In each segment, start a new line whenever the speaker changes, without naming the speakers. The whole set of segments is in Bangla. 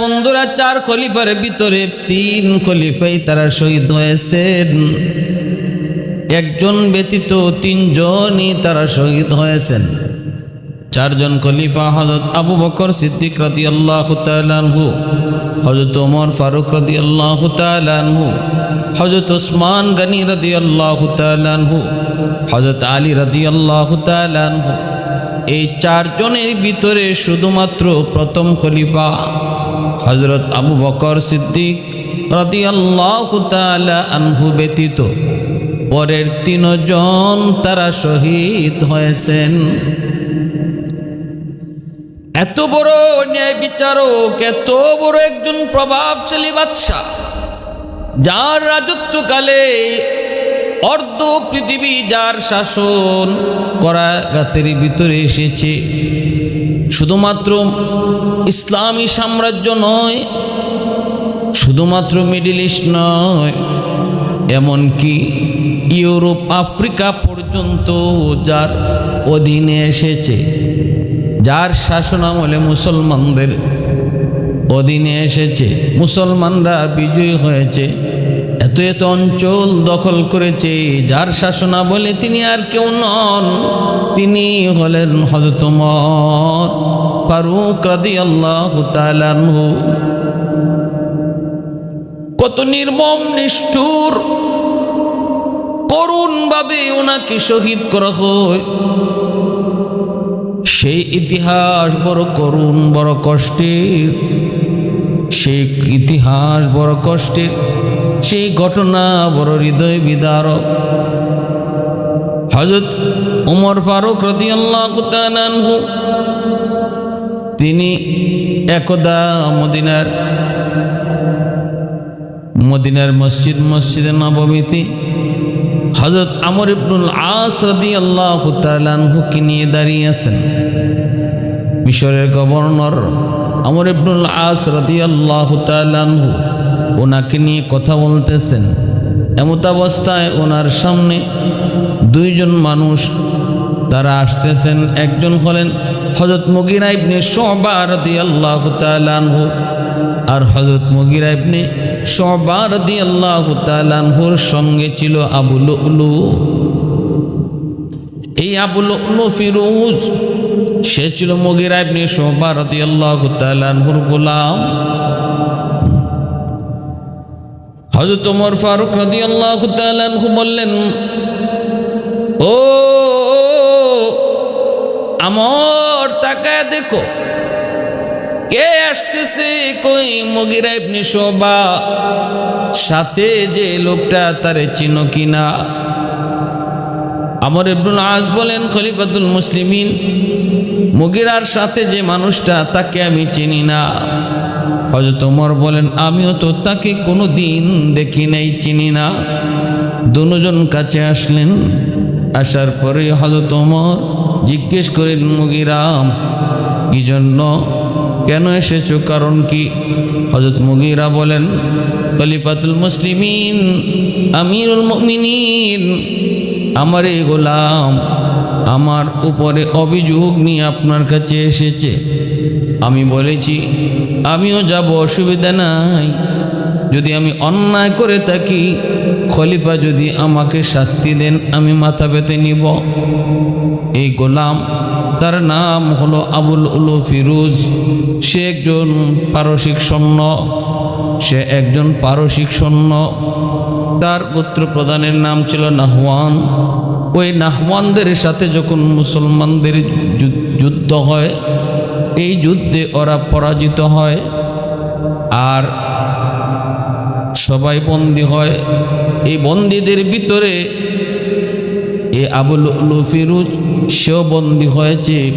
বন্ধুরা চার খলিফার ভিতরে তিন খলিফাই তারা শহীদ হয়েছেন। একজন ব্যতীত তিনজনই তারা শহীদ হয়েছেন। চারজন খলিফা হজরত আবু বকর সিদ্দিক রাদি আল্লাহ তালানহু হজরত ওমর ফারুক রাদি আল্লাহ তালানহু হজরত ওসমান গনি রাদি আল্লাহ তালানহু হজরত আলী রাদি আল্লাহ তালানহু এই চারজনের ভিতরে শুধুমাত্র প্রথম খলিফা হজরত আবু বকর সিদ্দিক রাদি আল্লাহ আনহু ব্যতীত পরের তিনজন তারা শহীদ হয়েছেন। এত বড় ন্যায় বিচারক, এত বড় একজন প্রভাবশালী বাদশাহ, যার রাজত্বকালে অর্ধ পৃথিবী যার শাসন করা গাতের ভিতরে এসেছে। শুধুমাত্র ইসলামী সাম্রাজ্য নয়, শুধুমাত্র মিডিল ইস্ট নয়, এমনকি ইউরোপ, আফ্রিকা পর্যন্ত যার অধীনে এসেছে, যার শাসন আমলে মুসলমানদের অধীনে এসেছে। মুসলমানরা বিজয়ী হয়েছে, এত এত অঞ্চল দখল করেছে, যার শাসনা বলে তিনি আর কেউ নন, তিনি হলেন হজতমর ফারুক রাদি আল্লাহ কত নির্মম, নিষ্ঠুর, করুণভাবে ওনাকে শহীদ করা হয়। সেই ইতিহাস বড় করুণ, বড় কষ্টের। সেই ইতিহাস বড় কষ্টের। সেই ঘটনা বড় হৃদয় বিদারক। হজরত উমর ফারুক রতি আল্লাহ তিনি একদা মদিনার মদিনার মসজিদ, মসজিদে নবমীতে হজরত আমর ইবনুল আস রদি আল্লাহ তালানহুকে নিয়ে দাঁড়িয়ে আছেন। মিশরের গভর্নর আমর ইবনুল আস রদি আল্লাহ তালানহু ওনাকে নিয়ে কথা বলতেছেন। এমত অবস্থায় ওনার সামনে দুইজন মানুষ তারা আসতেছেন। একজন হলেন হজরত মগিরা ইবনে শোবা রদি আল্লাহ তালানহু আর হজরত মগিরা ইবনে সবার দিয়ে আল্লাহ তালানহুর সঙ্গে ছিল আবুল উলু এই আবুল উলু ফিরুজ, সে ছিল মগিরা ইবনে সবার দিয়ে আল্লাহ তালানহুর গোলাম। হজরত ওমর ফারুক রদি আল্লাহ বললেন, ও আমর, তাকায় দেখো। কে আসতেছে কই মগিরা ইবনে শোবা? সাথে যে লোকটা তারে চিনো কিনা? আমর ইবনুল আজ বলেন, খলিফাতুল মুসলিমিন, মগিরার সাথে যে মানুষটা, তাকে আমি চিনি না। হজরত ওমর বলেন, আমিও তো তাকে কোনো দিন দেখি নাই, চিনি না। দুজন কাছে আসলেন, আসার পরে হজরত ওমর জিজ্ঞেস করেন মুগিরাম, কি জন্য কেন এসেছ? কারণ কি? হজরত মুগিরা বলেন, খলিফাতুল মুসলিমিন, আমিরুল মুমিনিন, আমার এই গোলাম আমার উপরে অভিযোগ নিয়ে আপনার কাছে এসেছে। আমি বলেছি, আমিও যাব, অসুবিধা নাই। যদি আমি অন্যায় করে থাকি, খলিফা যদি আমাকে শাস্তি দেন, আমি মাথা পেতে নিব। এই গোলাম, তার নাম হলো আবুল উলু ফিরুজ। সে একজন পারসিক সৈন্য, সে একজন পারসিক সৈন্য। তার গোত্র প্রধানের নাম ছিল নাহওয়ান। ওই নাহওয়ানদের সাথে যখন মুসলমানদের যুদ্ধ হয়, এই যুদ্ধে ওরা পরাজিত হয় আর সবাই বন্দী হয়। এই বন্দীদের ভিতরে এ আবুল ফিরুজ সেও বন্দী হয়েছে।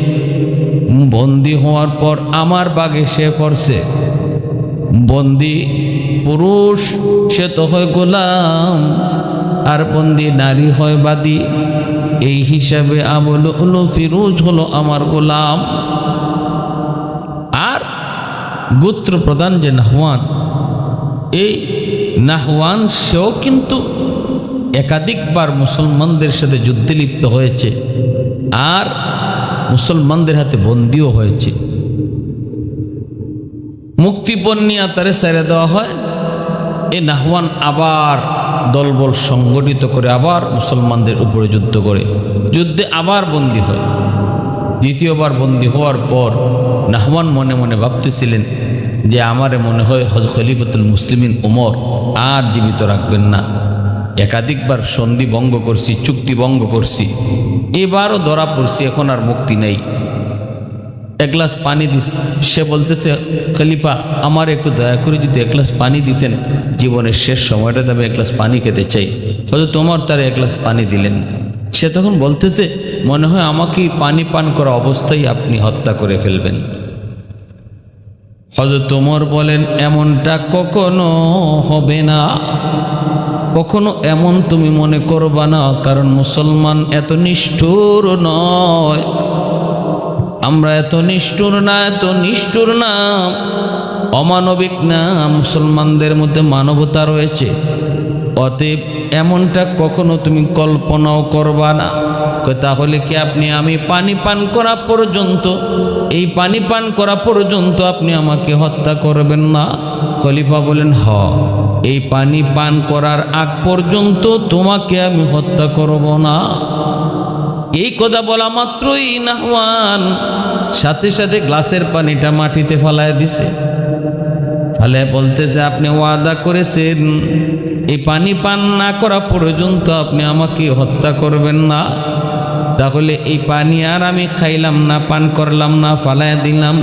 বন্দি হওয়ার পর আমার বাগে সে পড়ছে। বন্দি পুরুষ, সে তো হয় গোলাম, আর বন্দি নারী হয় বাদী। এই হিসাবে আবুল ফিরুজ হলো আমার গোলাম। আর গোত্র প্রধান যে নাহওয়ান, এই নাহওয়ান সেও কিন্তু একাধিকবার মুসলমানদের সাথে যুদ্ধে লিপ্ত হয়েছে। আর মুসলমানদের হাতে বন্দিও হয়েছে। মুক্তিপণ নিয়ে তারে ছেড়ে দেওয়া হয়। এ নাহওয়ান আবার দলবল সংগঠিত করে আবার মুসলমানদের উপরে যুদ্ধ করে। যুদ্ধে আবার বন্দী হয়। দ্বিতীয়বার বন্দী হওয়ার পর নাহওয়ান মনে মনে ভাবতেছিলেন যে আমারে মনে হয় হজ খলিফতুল মুসলিমিন ওমর আর জীবিত রাখবেন না। একাধিকবার সন্ধি ভঙ্গ করছি, চুক্তি ভঙ্গ করছি। এবারও ধরা পড়ছি, এখন আর মুক্তি নেই। এক গ্লাস পানি দিস। সে বলতেছে, খলিফা, আমার একটু দয়া করে যদি এক গ্লাস পানি দিতেন, জীবনের শেষ সময়টাতে আমি এক গ্লাস পানি খেতে চাই। হয়তো তোমার তার এক গ্লাস পানি দিলেন। সে তখন বলতেছে, মনে হয় আমাকে পানি পান করা অবস্থায় আপনি হত্যা করে ফেলবেন। হয়তো তোমার বলেন, এমনটা কখনো হবে না। কখনো এমন তুমি মনে করবা না, কারণ মুসলমান এত নিষ্ঠুর নয়। আমরা এত নিষ্ঠুর না, এত নিষ্ঠুর না। অমানবিক না, মুসলমানদের মধ্যে মানবতা রয়েছে। অতএব এমনটা কখনো তুমি কল্পনাও করবা না। তাহলে কি আপনি আমি পানি পান করা পর্যন্ত, এই পানি পান করা পর্যন্ত আপনি আমাকে হত্যা করবেন না? খলিফা বলেন, হ। এই পানি পান করার আগ পর্যন্ত তোমাকে আমি হত্যা করব না। এই কথা বলা মাত্রই নাহওয়ান সাথে সাথে গ্লাসের পানিটা মাটিতে ফালায় দিছে। ফলে বলতেছে, আপনি ওয়াদা করেছেন, এই পানি পান না করা পর্যন্ত আপনি আমাকে হত্যা করবেন না। তাহলে এই পানি আর আমি খাইলাম না, পান করলাম না ফালায় দিলাম।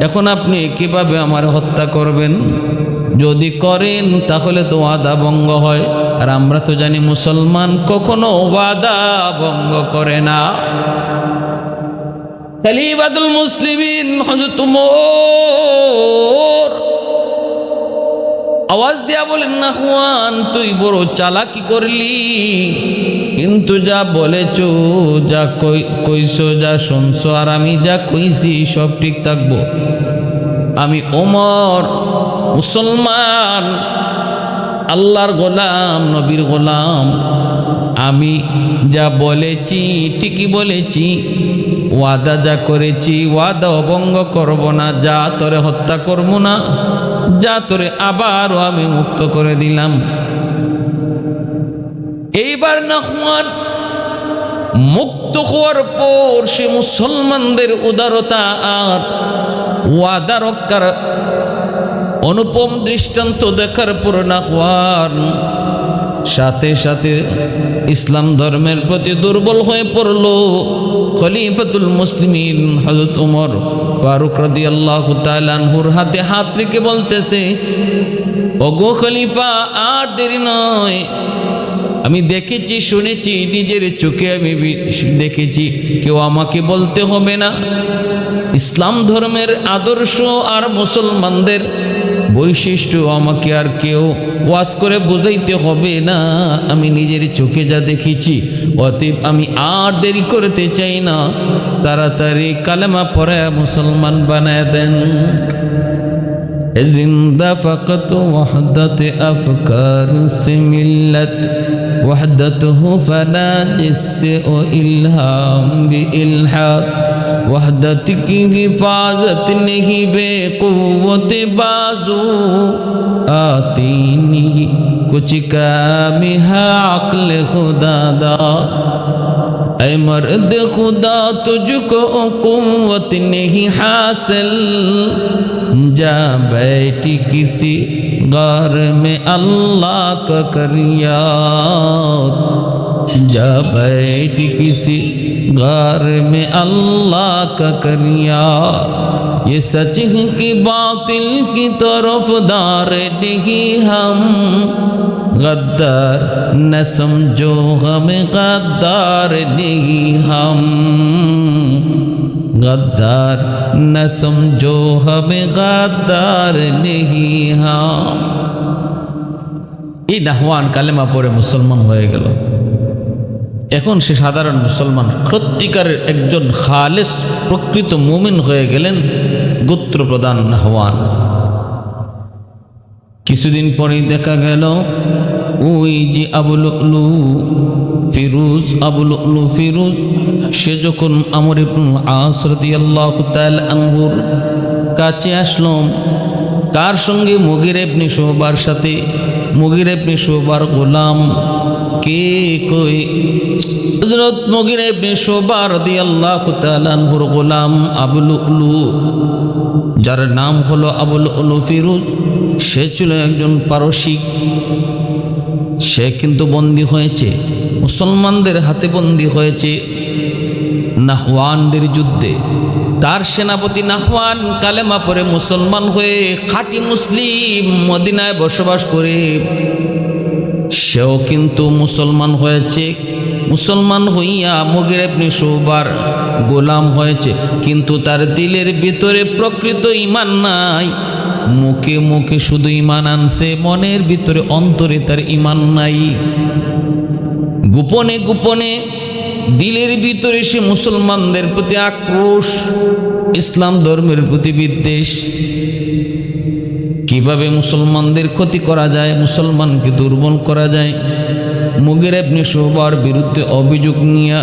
এখন আপনি কীভাবে আমার হত্যা করবেন? যদি করেন, তাহলে তো ওয়াদা ভঙ্গ হয়। আর আমরা তো জানি মুসলমান কখনো ওয়াদা ভঙ্গ করে না। খালিবাদুল মুসলিমিন হজরত আওয়াজ দিয়া বলেন, না হুয়ান, তুই বড় চালাকি করলি। কিন্তু যা বলেছ, যা কই, কইছো, যা শুনছো, আর আমি যা কইছি, সব ঠিক থাকব। আমি ওমর মুসলমান, আল্লাহর গোলাম, নবীর গোলাম। আমি যা বলেছি, ঠিকই বলেছি। ওয়াদা যা করেছি, ওয়াদা অভঙ্গ করব না। যা তোরে হত্যা করব না, যা তোরে আবারও আমি মুক্ত করে দিলাম। এইবার নহমান মুক্ত হওয়ার পর সে মুসলমানদের উদারতা আর ওয়াদা রক্ষার অনুপম দৃষ্টান্ত দেখার পর নাহওয়ান সাথে সাথে ইসলাম ধর্মের প্রতি দুর্বল হয়ে পড়ল খলিফাতুল মুসলিমিন হজরত উমর ফারুক রাদি আল্লাহ তালানহুর হাতে হাত রেখে বলতেছে, ওগো খলিফা, আর দেরি নয়। আমি দেখেছি, শুনেছি, নিজের চোখে আমি দেখেছি, কেউ আমাকে বলতে হবে না। ইসলাম ধর্মের আদর্শ আর মুসলমানদের বৈশিষ্ট্য আমাকে আর কেউ ওয়াজ করে বোঝাইতে হবে না। আমি নিজের চোখে যা দেখেছি, অতএব আমি আর দেরি করতে চাই না। তাড়াতাড়ি কালেমা পরে মুসলমান বানায় দেন। জিন্দা فقط وحدت افکار سے ملت وحدت ہو فنا وحدت کی حفاظت نہیں بے قوت بازو آتی نہیں کچھ کام ہے عقل خدا دا اے مرد خدا تجھ کو قوت نہیں حاصل جا بیٹھی کسی غار میں اللہ کا کریات جا بیٹھ کسی گار میں اللہ کا کریا۔ یہ سچ کی باطل کی طرف دار نہیں ہم۔ غدار نہ سمجھو ہم غدار نہیں ہم۔ غدار نہ سمجھو ہم غدار نہیں ہاں یہ নাহওয়ান کلمہ پورے مسلمان ہوئے گلو۔ এখন সে সাধারণ মুসলমান, সত্যিকারের একজন খালেস প্রকৃত মুমিন হয়ে গেলেন গোত্র প্রদান নাহওয়ান। কিছুদিন পরেই দেখা গেল, ওই যে আবুলু ফিরুজ আবুলু ফিরুজ, সে যখন আমর ইবনুল তাআলা আনহুর কাছে আসলো, কার সঙ্গে মুগির এবনি শোবার সাথে? মুগির এবনি শোবার গোলাম কে কই? হজরত মুগির এবনি শোবার দি আল্লাহ তালানহুর গোলাম আবুল উলু যার নাম হলো আবুল উলু ফিরুজ, সে ছিল একজন পারসিক সে কিন্তু বন্দী হয়েছে, মুসলমানদের হাতে বন্দী হয়েছে নাহওয়ানদের যুদ্ধে। তার সেনাপতি নাহওয়ান কালেমা পরে মুসলমান হয়ে খাঁটি মুসলিম মদিনায় বসবাস করে। সেও কিন্তু মুসলমান হয়েছে। মুসলমান হইয়া মুগির আপনি সৌবার গোলাম হয়েছে। কিন্তু তার দিলের ভিতরে প্রকৃত ইমান নাই। মুখে মুখে শুধু ইমান আনছে, মনের ভিতরে অন্তরে তার ইমান নাই। গোপনে গোপনে দিলের ভিতরে সে মুসলমানদের প্রতি আক্রোশ, ইসলাম ধর্মের প্রতি বিদ্বেষ। কীভাবে মুসলমানদের ক্ষতি করা যায়, মুসলমানকে দুর্বল করা যায়? মুগের আপনি সবার বিরুদ্ধে অভিযোগ নিয়ে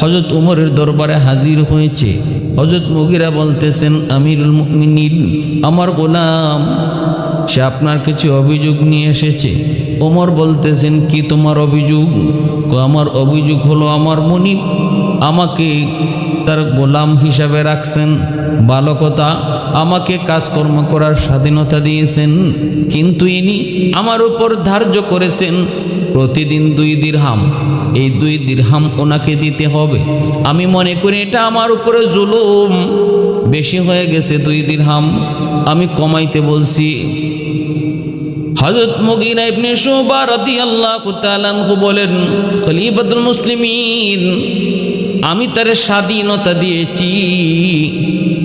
হজরত উমরের দরবারে হাজির হয়েছে। হজরত মুগিরা বলতেছেন, আমিরুল মুমিনিন, আমার গোলাম, সে আপনার কিছু অভিযোগ নিয়ে এসেছে। ওমর বলতেছেন, কি তোমার অভিযোগ? আমার অভিযোগ হলো, আমার মনিব আমাকে তার গোলাম হিসাবে রাখছেন। ভালো কথা আমাকে কাজকর্ম করার স্বাধীনতা দিয়েছেন, কিন্তু ইনি আমার উপর ধার্য করেছেন, প্রতিদিন দুই দিরহাম। এই দুই দিরহাম ওনাকে দিতে হবে। আমি মনে করি এটা আমার উপরে জুলুম। বেশি হয়ে গেছে দুই দিরহাম। আমি কমাইতে বলছি হজরত মুগিনা ইবনে শুবা রাদিয়াল্লাহু তাআলা বলেন, খলিফাতুল মুসলিমিন আমি তার স্বাধীনতা দিয়েছি।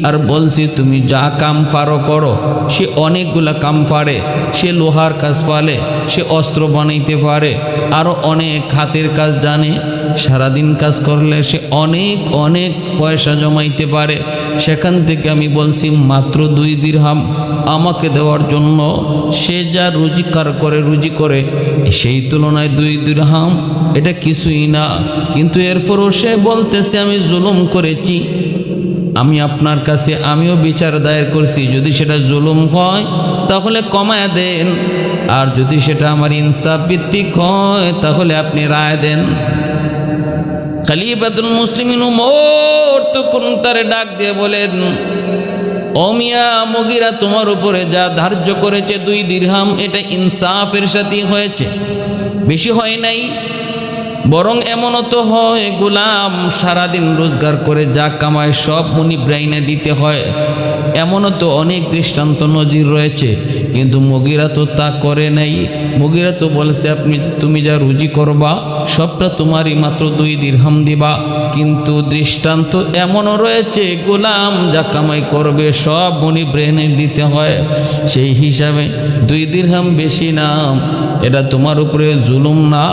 আর বলছি, তুমি যা কাম পারো করো। সে অনেকগুলা কাম পারে। সে লোহার কাজ ফালে সে অস্ত্র বানাইতে পারে। আরও অনেক হাতের কাজ জানে। সারাদিন কাজ করলে সে অনেক অনেক পয়সা জমাইতে পারে। সেখান থেকে আমি বলছি, মাত্র দুই দিরহাম আমাকে দেওয়ার জন্য সে যা রোজগার করে, রুজি করে, সেই তুলনায় দুই দিরহাম এটা কিছুই না। কিন্তু এরপরও সে বলতেছে, আমি জুলুম করেছি। আমি আপনার কাছে, আমিও বিচার দায়ের করছি। যদি সেটা জুলুম হয়, তাহলে কমায় দেন। আর যদি সেটা আমার ইনসাফ ভিত্তিক হয়, তাহলে আপনি রায় দেন। খালিফাতুল মুসলিমিন উমর তখন তারে ডাক দিয়ে বলেন অমিয়া মগিরা, তোমার উপরে যা ধার্য করেছে দুই দিরহাম, এটা ইনসাফের সাথে হয়েছে। বেশি হয় নাই? বরং এমনও তো হয়, গোলাম সারাদিন রোজগার করে যা কামায় সব মনি ব্রাইনে দিতে হয়। এমনও তো অনেক দৃষ্টান্ত নজির রয়েছে, কিন্তু মগিরা তো তা করে নাই। মগিরা তো বলেছে, আপনি, তুমি যা রুজি করবা, সবটা তোমারই মাত্র দুই দিরহাম দিবা। কিন্তু দৃষ্টান্ত এমনও রয়েছে, গোলাম যা কামাই করবে সব মনি ব্রেনে দিতে হয়। সেই হিসাবে দুই দিরহাম বেশি নাম এটা তোমার উপরে জুলুম না।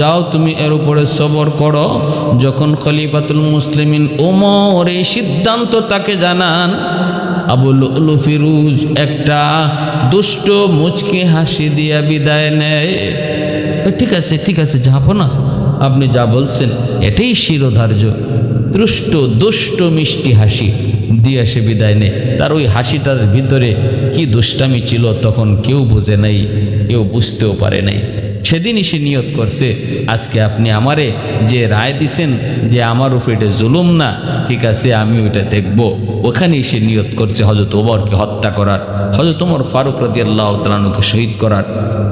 যাও তুমি এর উপরে সবর করো। যখন খলিফাতুল মুসলিমিন ওমর এই সিদ্ধান্ত তাকে জানান আবুল ফিরুজ একটা দুষ্ট মুচকি হাসি দিয়া বিদায় নেয়। ঠিক আছে ঠিক আছে, যাব না। আপনি যা বলছেন, এটাই শিরোধার্য। দুষ্ট দুষ্ট মিষ্টি হাসি দিয়ে সে বিদায় নেয়। তার ওই হাসিটার ভিতরে কি দুষ্টামি ছিল তখন কেউ বোঝে নাই, কেউ বুঝতেও পারে নাই। সেদিনই সে নিয়ত করছে, আজকে আপনি আমারে যে রায় দিছেন যে আমার উপরে এটা জুলুম না, ঠিক আছে, আমি ওইটা দেখব। ওখানেই সে নিয়ত করছে হজরত ওমরকে হত্যা করার হজরত ওমর ফারুক রাদি আল্লাহ তালানুকে শহীদ করার।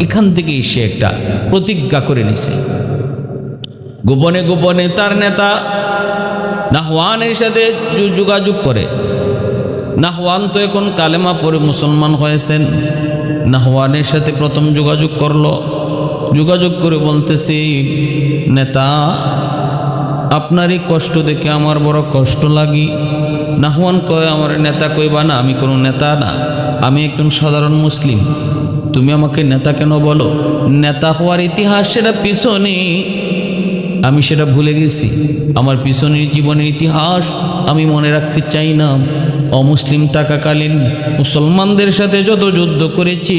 এখান থেকেই সে একটা প্রতিজ্ঞা করে নিছে। গোপনে গোপনে তার নেতা নাহওয়ানের সাথে যোগাযোগ করে। নাহওয়ান তো এখন কালেমা পরে মুসলমান হয়েছেন। নাহওয়ানের সাথে প্রথম যোগাযোগ করল। যোগাযোগ করে বলতেছি, নেতা, আপনারই কষ্ট দেখে আমার বড় কষ্ট লাগি। নাহওয়ান কয়, আমার নেতা কইবা না, আমি কোনো নেতা না। আমি একজন সাধারণ মুসলিম। তুমি আমাকে নেতা কেন বলো? নেতা হওয়ার ইতিহাস সেটা পিছনে আমি সেটা ভুলে গেছি। আমার পিছনের জীবনের ইতিহাস আমি মনে রাখতে চাই না। অমুসলিম থাকাকালীন মুসলমানদের সাথে যত যুদ্ধ করেছি,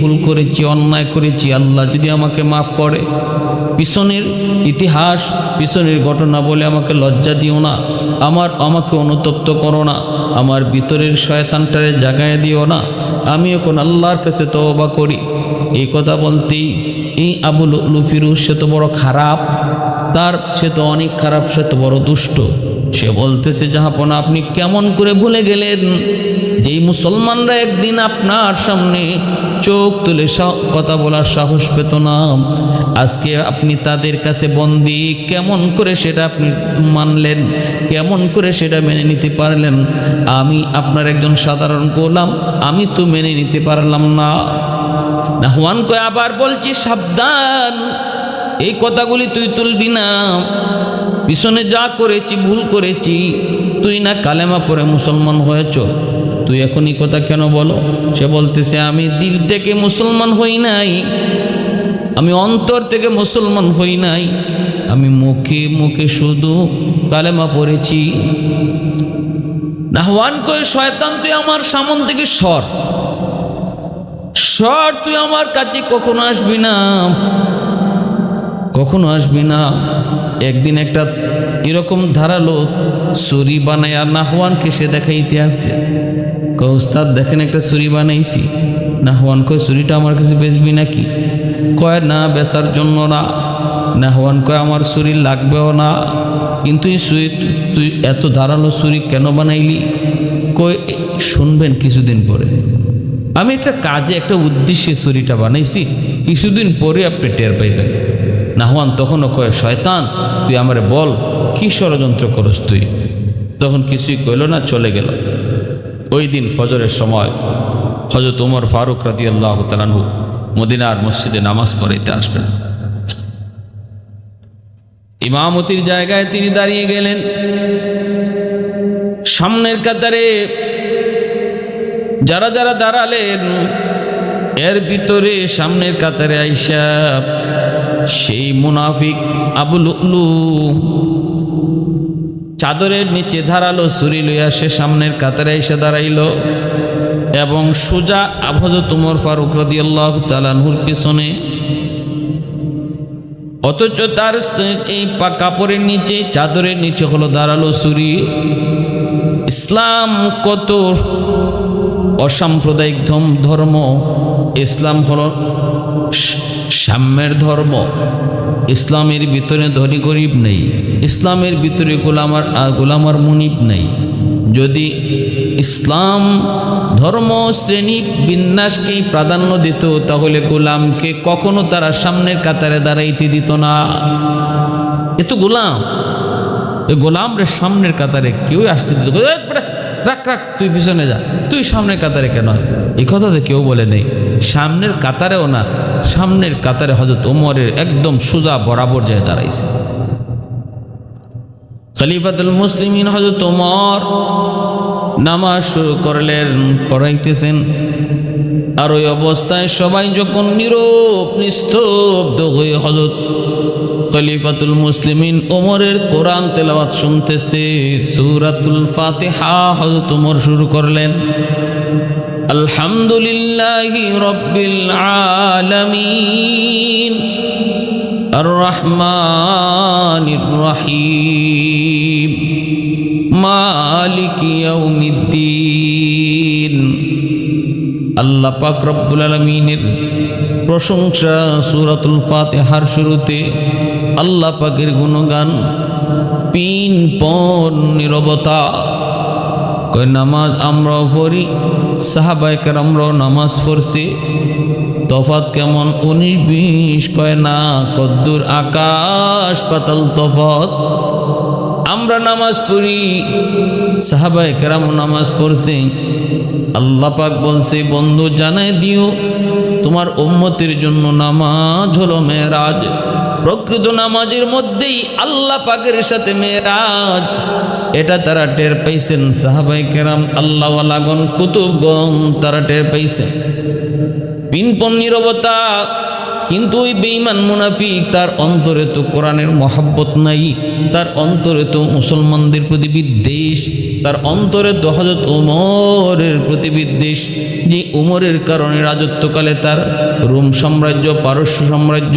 ভুল করেছি, অন্যায় করেছি, আল্লাহ যদি আমাকে মাফ করে। পিছনের ইতিহাস, পিছনের ঘটনা বলে আমাকে লজ্জা দিও না। আমার, আমাকে অনুতপ্ত করো না। আমার ভিতরের শয়তানটারে জাগায় দিও না। আমি এখন আল্লাহর কাছে তওবা করি। এই কথা বলতেই এই আবুল লুফিরুজ সে তো বড় খারাপ। তার, সে তো অনেক খারাপ, সে তো বড় দুষ্ট। সে বলতেছে জাহাপনা আপনি কেমন করে ভুলে গেলেন? যেই মুসলমানরা একদিন আপনার সামনে চোখ তুলে কথা বলার সাহস পেত না। আজকে আপনি তাদের কাছে বন্দি, কেমন করে সেটা আপনি মানলেন? কেমন করে সেটা মেনে নিতে পারলেন? আমি আপনার একজন সাধারণ গোলাম, আমি তো মেনে নিতে পারলাম না। নাহওয়ান কয় আবার বলছি, সাবধান এই কথাগুলি তুই তুলবি না। পিছনে যা করেছি, ভুল করেছি, তুই না কালেমা পরে মুসলমান হয়েছ। তুই এখন এই কথা কেন বলো? সে বলতেছে, আমি দিল থেকে মুসলমান হই নাই, আমি অন্তর থেকে মুসলমান হই নাই, আমি মুখে মুখে শুধু কালেমা পড়েছি। নাহওয়ান কয় শয়তান তুই আমার সামন থেকে সর। সর, তুই আমার কাছে কখনো আসবি না। কখনো আসবি না। একদিন একটা এরকম ধারালো ছুরি বানায় আর নাহওয়ানকে সে দেখাইতে আসছে। কয় উস্তাদ দেখেন একটা ছুরি বানাইছি। নাহওয়ান কয়, ছুরিটা আমার কাছে বেচবি নাকি? কয়, না, বেচার জন্য না। নাহওয়ান কয়, আমার ছুরি লাগবেও না। কিন্তু এই ছুরি, তুই এত ধারালো ছুরি কেন বানাইলি? কয় শুনবেন কিছুদিন পরে। আমি একটা কাজে, একটা উদ্দেশ্যে ছুরিটা বানাইছি। কিছুদিন পরে আপনি টের পাইবেন। নাহওয়ান তখনও কয়, শয়তান, তুই আমারে বল, কি ষড়যন্ত্র করস তুই? তখন কিছুই কইল না, চলে গেল। ওই দিন ফজরের সময় হজরত উমর ফারুক রাতি আল্লাহ তালানহু মদিনার মসজিদে নামাজ পড়াইতে আসবেন ইমামতির জায়গায় তিনি দাঁড়িয়ে গেলেন। সামনের কাতারে যারা যারা দাঁড়ালেন, এর ভিতরে সামনের কাতারে আইসা সেই মুনাফিক আবুল চাদরের নিচে ধারালো ছুরি লইয়া সে সামনের কাতারে এসে দাঁড়াইল এবং সুজা আবহজ তুমর ফারুক রদি আল্লাহ তালানহুর পিছনে। অথচ তার এই কাপড়ের নিচে, চাদরের নিচে হলো দাঁড়াল ছুরি। ইসলাম কত অসাম্প্রদায়িক ধর্ম। ইসলাম হলো সাম্যের ধর্ম। ইসলামের ভিতরে ধনী গরিব নেই। ইসলামের ভিতরে গোলামার গোলামার মুনিব নেই। যদি ইসলাম ধর্ম শ্রেণি বিন্যাসকেই প্রাধান্য দিত তাহলে গোলামকে কখনো তারা সামনের কাতারে দাঁড়াইতে দিত না। এ তো গোলাম। ওই গোলাম রে সামনের কাতারে কেউ আসতে দিত না। "এই বেটা, রাখ রাখ তুই পিছনে যা। তুই সামনের কাতারে কেন আস এই কথা তো কেউ বলে নেই, সামনের কাতারেও না, সামনের কাতারে হজরত ওমরের একদম সোজা বরাবর যায় দাঁড়াইছে। খলিফাতুল মুসলিমিন হজরত ওমর নামাজ শুরু করলেন, পড়াইতেছেন। আর ওই অবস্থায় সবাই যখন নীরব, নিস্তব্ধ হয়ে হজরত খলিফাতুল মুসলিমিন ওমরের কোরআন তেলাওয়াত শুনতেছে, সূরাতুল ফাতিহা হযরত ওমর শুরু করলেন। আলহামদুলিল্লাহি রাব্বিল আলামিন। আর রহমানির রহিম। মালিক ইয়াউমিদ্দিন। আল্লাহ পাক রব্বুল আলমিনের প্রশংসা সুরাতুল ফাতেহার শুরুতে আল্লাহ পাকের গুণগান পিন পন নিরবতা নামাজ আমরাও পড়ি সাহাবাইকার আমরাও নামাজ পড়ছি। তফাত কেমন? উনিশ, বিশ, কয় না, কদ্দুর আকাশ, পাতাল তফাত আমরা নামাজ পড়ি সাহাবাই কেরাম নামাজ পড়ছি। আল্লাহ পাক বলছে, বন্ধু, জানাই দিও, তোমার উম্মতের জন্য নামাজ হলো মেয়েরাজ। প্রকৃত নামাজের মধ্যেই আল্লাহ পাকের সাথে মেয়েরাজ। এটা তারা টের পাইছেন সাহাবাই কেরাম আল্লাহওয়ালাগন কুতুবগণ তারা টের পাইছেন। পিনপন নিরবতা কিন্তু ওই বেঈমান মুনাফিক, তার অন্তরে তো কোরআনের মহাব্বত নাই, তার অন্তরে তো মুসলমানদের প্রতি বিদ্বেষ, তার অন্তরে তো হজরত উমরের প্রতি বিদ্বেষ। যে উমরের কারণে রাজত্বকালে তার রোম সাম্রাজ্য, পারস্য সাম্রাজ্য,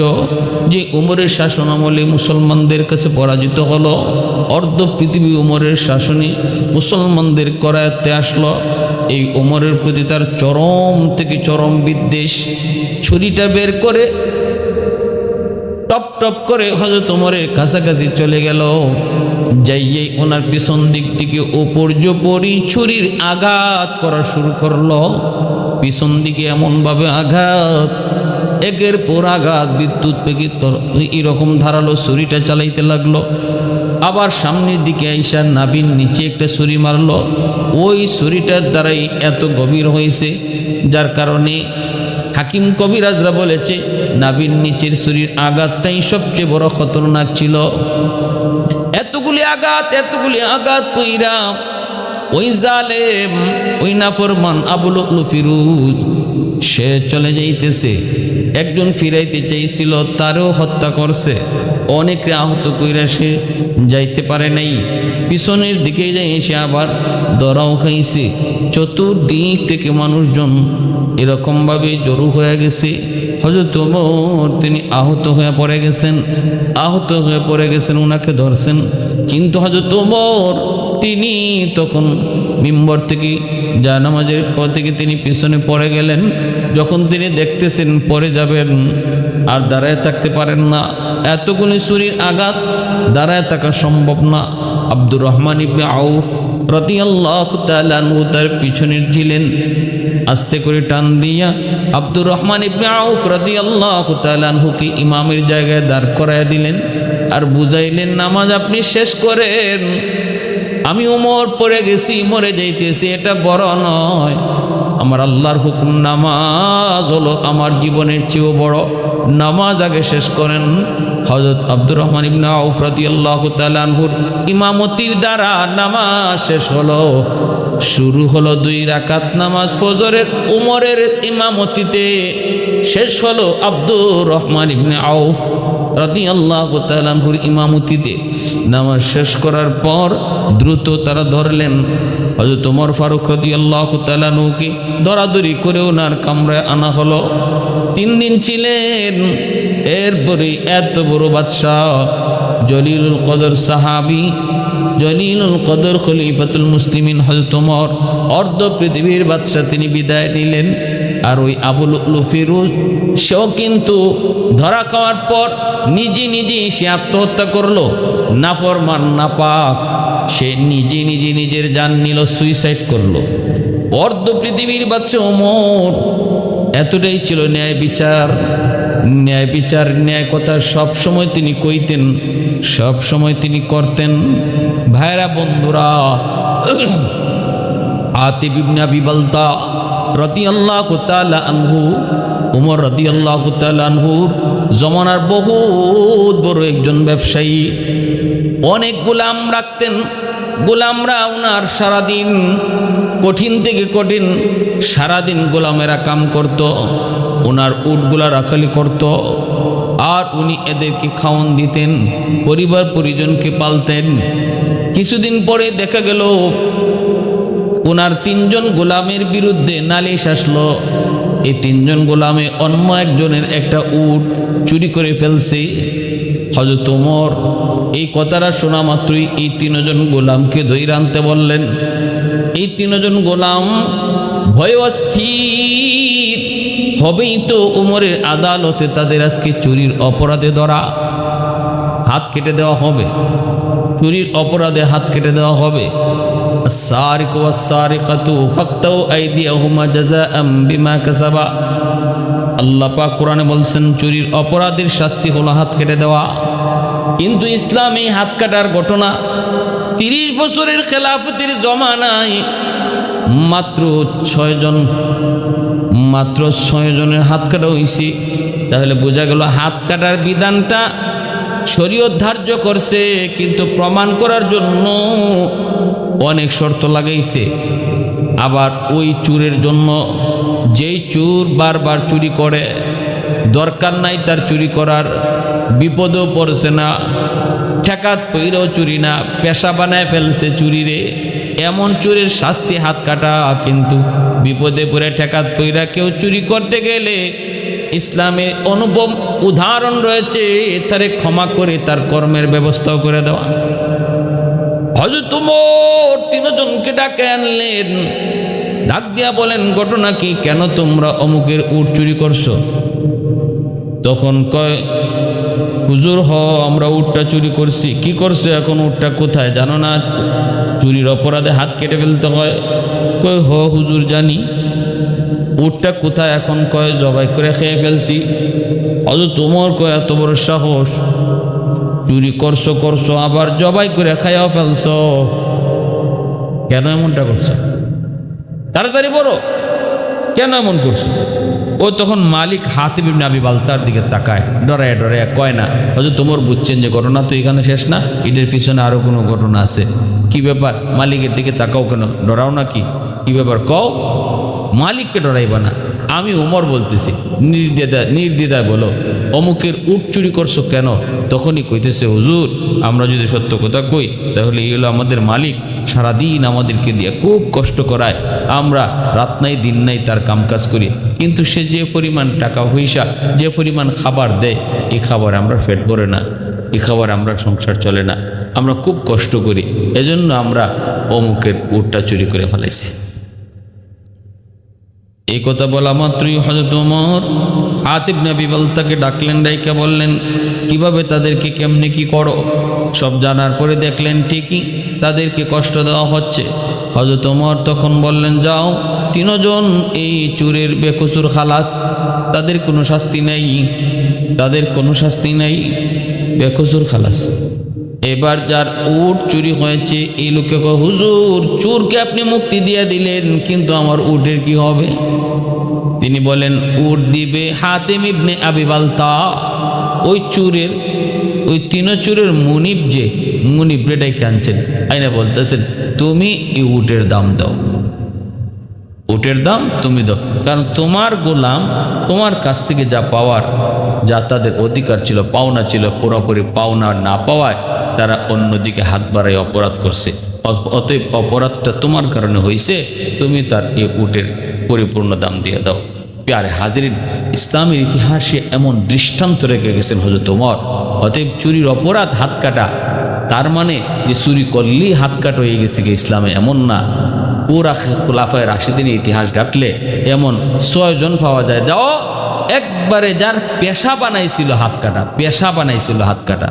যে উমরের শাসন আমলে মুসলমানদের কাছে পরাজিত হলো, অর্ধ পৃথিবী উমরের শাসনে মুসলমানদের করায়ত্তে আসলো। এই উমরের প্রতি তার চরম থেকে চরম বিদ্বেষ, ছুরিটা বের করে টপ টপ করে হজরত উমরের কাছাকাছি চলে গেল। যাইয়ে ওনার পিছন দিক থেকে ওপর জোপরি ছুরির আঘাত করা শুরু করল। পিছন দিকে এমনভাবে আঘাত, একের পর আঘাত, বিদ্যুৎ পেগে এরকম ধারালো ছুরিটা চালাইতে লাগল। আবার সামনের দিকে আইসা নাবিন নিচে একটা ছুরি মারলো। ওই ছুরিটার দ্বারাই এত গভীর হয়েছে, যার কারণে হাকিম কবিরাজরা বলেছে নাবিন নিচের শরীর আঘাতটাই সবচেয়ে বড় খতরনাক ছিল। আঘাত, এতগুলি আঘাত কইরা ওই জালেম, ওই নাফরমান আবুল ফিরুজ, সে চলে যাইতেছে। একজন ফিরাইতে চাইছিল, তারও হত্যা করছে। অনেকে আহত কইরা সে যাইতে পারে নাই। পিছনের দিকে যাই সে আবার দরাও খাইছে। চতুর্দিক থেকে মানুষজন এরকমভাবে জড়ো হয়ে গেছে। হজরত তিনি আহত হয়ে পড়ে গেছেন। আহত হয়ে পড়ে গেছেন ওনাকে ধরছেন। কিন্তু হজরত ওমর, তিনি তখন মিম্বর থেকে জানামাজের পর থেকে তিনি পিছনে পড়ে গেলেন। যখন তিনি দেখতেছেন পরে যাবেন, আর দাঁড়ায় থাকতে পারেন না। এতগুলি শরীর আঘাত দাঁড়ায় থাকা সম্ভব না। আব্দুর রহমান ইবনে আউফ রতি আল্লাহ তালু তার পিছনের ছিলেন আস্তে করে টান দিয়া আব্দুর রহমান ইবনে আউফ রতি আল্লাহ তালহুকে ইমামের জায়গায় দাঁড় করাইয়া দিলেন। আর বুঝাইলেন, নামাজ আপনি শেষ করেন। আমি উমর পড়ে গেছি, মরে যাইতেছি, এটা বড় নয়। আমার আল্লাহর হুকুম নামাজ হলো আমার জীবনের চেয়েও বড়। নামাজ আগে শেষ করেন। হজরত আব্দুর রহমান ইবনা আউফরাতি আল্লাহ তালানহুর ইমামতির দ্বারা নামাজ শেষ হলো। শুরু হলো দুই রাকাত নামাজ ফজরের, উমরের ইমামতিতে শেষ হলো আব্দুর রহমান ইবনে আউফ। রাতি আল্লাহ তালানহুর ইমামতিতে নামাজ শেষ করার পর দ্রুত তারা ধরলেন। হজরত ওমর ফারুক রতি আল্লাহ তালানুকে দরাদরি করে ওনার কামরায় আনা হলো। তিন দিন ছিলেন। এরপরে এত বড় বাদশাহ জলিলুল কদর সাহাবি, জলিলুল কদর খলিফাতুল মুসলিমিন হজরত ওমর, অর্ধ পৃথিবীর বাদশাহ তিনি বিদায় নিলেন। আর ওই আবুল ফিরুজ সেও কিন্তু ধরা খাওয়ার পর নিজে নিজেই সে আত্মহত্যা করল। নাফরমান, নাপাক, সে নিজে নিজে নিজের যান নিল সুইসাইড করল। অর্ধ পৃথিবীর বাচ্চা ওমর এতটাই ছিল ন্যায় বিচার। ন্যায় বিচার, ন্যায় কথা সব সময় তিনি কইতেন, সব সময় তিনি করতেন। ভাইরা, বন্ধুরা, আতিব বিবলতা বালতা রাদিয়াল্লাহু তাআলা আনহু উমর রাদিয়াল্লাহু তাআলা আনহু, জমানার বহুত বড় একজন ব্যবসায়ী। অনেক গোলাম রাখতেন। গোলামরা ওনার সারাদিন কঠিন থেকে কঠিন সারাদিন গোলামেরা কাম করত ওনার উটগুলা রাখালি করত, আর উনি এদেরকে খাওয়ান দিতেন, পরিবার পরিজনকে পালতেন। কিছুদিন পরে দেখা গেল ওনার তিনজন গোলামের বিরুদ্ধে নালিশ আসলো। এই তিনজন গোলামে অন্য একজনের একটা উট চুরি করে ফেলছে। হজরত ওমর এই কথাটা শোনা মাত্রই এই তিনজন গোলামকে ধৈর্য আনতে বললেন, এই তিনজন গোলাম ভয় অস্থির। হবেই তো উমরের আদালতে তাদের আজকে চুরির অপরাধে ধরা। হাত কেটে দেওয়া হবে। চুরির অপরাধে হাত কেটে দেওয়া হবে। السارق والسارقة فاقطعوا أيديهما جزاء بما كسبا আল্লাহ পাক কোরআনে বলছেন চুরির অপরাধের শাস্তি হলো হাত কেটে দেওয়া কিন্তু ইসলামী হাত কাটার ঘটনা তিরিশ বছরের খেলাফতের জমানায় মাত্র ছয়জন মাত্র ছয় জনের হাত কাটা হয়েছে তাহলে বোঝা গেল হাত কাটার বিধানটা শরীয়ত ধার্য করছে কিন্তু প্রমাণ করার জন্য অনেক শর্ত লাগাইছে। আবার ওই চুরের জন্য যেই চুর বারবার চুরি করে, দরকার নাই তার চুরি করার, বিপদও পড়ছে না, ঠেকাত পইরেও চুরি না, পেশা বানায় ফেলছে চুরিরে, এমন চুরির শাস্তি হাত কাটা, কিন্তু বিপদে পড়ে ঠেকাত পইরা কেউ চুরি করতে গেলে ইসলামের অনুপম উদাহরণ রয়েছে, তারে ক্ষমা করে তার কর্মের ব্যবস্থাও করে দেওয়া। হজরত উমর তিনজনকে ডাকে আনলেন। ডাক দিয়া বলেন, ঘটনা কি? কেন তোমরা অমুকের উট চুরি করছ? তখন কয়, হুজুর, হ, আমরা উটটা চুরি করছি। কি করছ এখন? উটটা কোথায়? জানো না? চুরির অপরাধে হাত কেটে ফেলতে হয়। কয়, হ, হুজুর, জানি। উটটা কোথায় এখন? কয়, জবাই করে খেয়ে ফেলছি। অত তোমার কয়, এত বড় সাহস। চুরি করছ করছ, আবার জবাই করে খাইয়াও ফেলছো। কেন এমনটা করছ? তাড়াতাড়ি বলো। কেন এমন করছ? ও তখন মালিক হাতে বিবনে আবি বালতার দিকে তাকায়, ডরায় ডরায় কয় না হয়তো তোমার বুঝছেন যে ঘটনা তো এখানে শেষ না? এটার পিছনে আরও কোনো ঘটনা আছে? কি ব্যাপার? মালিকের দিকে তাকাও কেন? ডরাও না কি? কী ব্যাপার? কও। মালিককে ডরাইবা না। আমি উমর বলতেছি নির্দ্বিধা নির্দ্বিধায় বলো, অমুকের উট চুরি করছ কেন? তখনই কইতেছে, হুজুর, আমরা যদি সত্য কথা কই, তাহলে এই হলো আমাদের মালিক। সারাদিন আমাদেরকে দিয়ে খুব কষ্ট করায়। আমরা রাত নাই, দিন নাই তার কামকাজ করি। কিন্তু সে যে পরিমাণ টাকা পয়সা, যে পরিমাণ খাবার দেয় এই খাবার আমরা ফেট ভরে না। এই খাবার আমরা সংসার চলে না। আমরা খুব কষ্ট করি। এজন্য আমরা অমুকের উটটা চুরি করে ফেলাইছি। এই কথা বলা মাত্রই হজরত ওমর হাতিব নবী তাকে ডাকলেন, ডাইকা বললেন, কীভাবে তাদেরকে কেমনে কি করো? সব জানার পরে দেখলেন ঠিকই। তাদেরকে কষ্ট দেওয়া হচ্ছে। হজরত ওমর তখন বললেন যাও তিনজন এই চুরের বেকসুর খালাস তাদের কোনো শাস্তি নেই তাদের কোনো শাস্তি নেই বেকসুর খালাস। এবার যার উট চুরি হয়েছে এই কয়, হুজুর চুরকে আপনি মুক্তি দিয়ে দিলেন কিন্তু আমার উটের কি হবে? তিনি বলেন উট দিবে হাতেম ইবনে আবি বালতা। ওই চুরের ওই তিন চুরের মুনিব যে মুনিব রেটাই কানছেন। আইনা বলতেছেন, তুমি এই উটের দাম দাও। উটের দাম তুমি দাও। কারণ তোমার গোলাম তোমার কাছ থেকে যা পাওয়ার, যা তাদের অধিকার ছিল, পাওনা ছিল, পুরোপুরি পাওনা না পাওয়ায় তারা অন্যদিকে হাত বাড়াই অপরাধ করছে। অতএব অপরাধটা তোমার কারণে হয়েছে তুমি তার এই উটের পরিপূর্ণ দাম দিয়ে দাও। প্যারে হাজিরিন, ইসলামের ইতিহাসে এমন দৃষ্টান্ত রেখে গেছেন হজরত ওমর। অতএব চুরির অপরাধ হাত কাটা তার মানে যে চুরি করলেই হাত কাট হয়ে গেছে কি ইসলামে, এমন না। পুরা খোলাফায় রাশিদিনের ইতিহাস ঘাটলে এমন ছয়জন পাওয়া যায়, যাও একবারে যার পেশা বানাইছিল হাত কাটা, পেশা বানাইছিল হাত কাটা,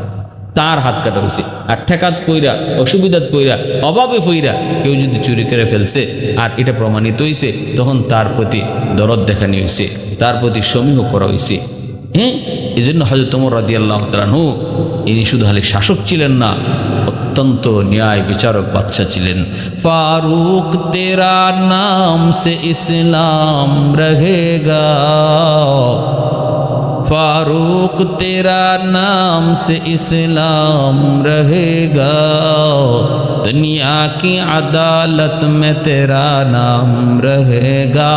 তার হাত কাটা হয়েছে। আর ঠেকাত পইরা, অসুবিধাত পইরা, অভাবে পইরা কেউ যদি চুরি করে ফেলছে আর এটা প্রমাণিত হয়েছে তখন তার প্রতি দরদ দেখানি হয়েছে তার প্রতি সমীহ করা হয়েছে হ্যাঁ? এই জন্য হজরত তোমর রাদি আল্লাহ তালানহু ইনি শুধু হালে শাসক ছিলেন না, অত্যন্ত ন্যায় বিচারক বাচ্চা ছিলেন। ফারুক, তেরা নাম সে ইসলাম রহেগা। ফারুক, তেরা নাম সে ইসলাম রহেগা। দুনিয়া কি আদালত মে তেরা নাম রহেগা।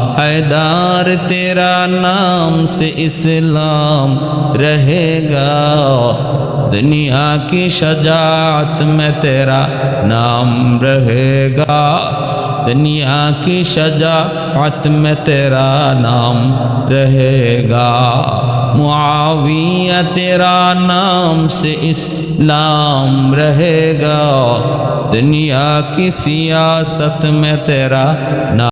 اے تیرا نام سے اسلام رہے گا۔ دنیا کی شجاعت میں تیرا نام رہے گا۔ دنیا کی شجاعت میں تیرا نام رہے گا۔ معاویہ، تیرا نام سے اسلام رہے گا۔ دنیا کی سیاست میں تیرا نام